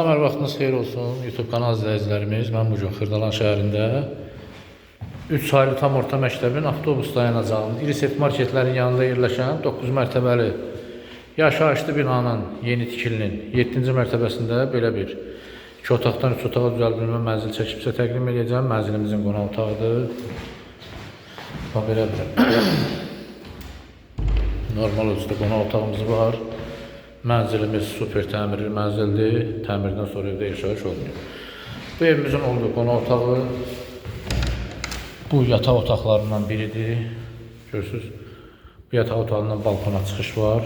Salam, hər vaxtınız xeyir olsun. YouTube kanal izləyicilərimiz, mən bu gün Xırdalan şəhərində 3 saylı tam orta məktəbin avtobus dayanacağının İrisef marketlərin yanında yerləşən 9 mərtəbəli yaşayışlı binanın yeni tikilinin 7-ci mərtəbəsində belə bir 2 otaqdan 3 otağa düzəldilmə mənzil çəkib sizə təqdim edəcəm. Mənzilimizin qonaq otağıdır. Bax belə bir normal ölçüdə qonaq otağımız var. Mənzilimiz super təmirli mənzildir. Təmirdən sonra evdə yaşayış olmuyor. Bu evimizin olduğu qonaq otağı bu yataq otaqlarından biridir. Görürsüz. Bu yataq otağından balkona çıxış var.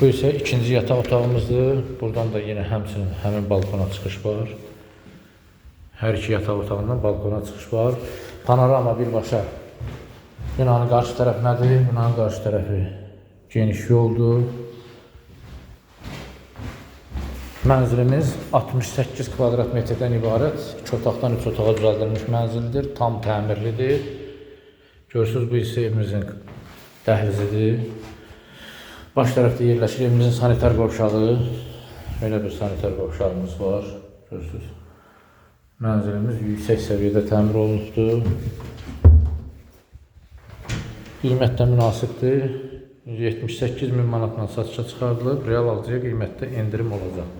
Bu isə ikinci yataq otağımızdır. Buradan da yenə həmçinin həmin balkona çıxış var. Hər iki yataq otağından balkona çıxış var. Panorama birbaşa binanın qarşı tərəfinədir. Binanın qarşı tərəfi geniş yoldur. Mənzilimiz 68 kvadrat metrdən ibarət, 2 otaqdan 3 otağa düzəldilmiş mənzildir, tam təmirlidir. Görürsüz bu isə evimizin dəhlizidir. Baş tərəfdə yerləşir evimizin sanitar qovşağı. Belə bir sanitar qovşağımız var. Görürsüz. Mənzilimiz yüksək səviyyədə təmir olunubdur. Qiymətdə münasibdir. 78 min manatla satışa çıxardılıb, real alıcıya qiymətdə endirim olacaq.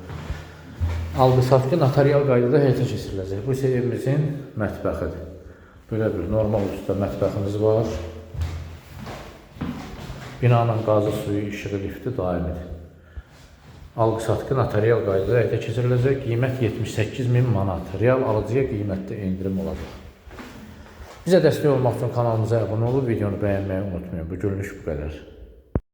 Alqı-satqı notarial qaydada həyata keçiriləcək. Bu isə evimizin mətbəxidir. Belə bir normal üstdə mətbəximiz var. Binanın qazı, suyu, işığı, lifti daimidir. Alqı-satqı notarial qaydada həyata keçiriləcək. Qiymət 78 min manat. Real alıcıya qiymətdə endirim olacaq. Bizə dəstək olmaq üçün kanalımıza abunə olub, videonu bəyənməyi unutmayın. Bu günlük bu qədər.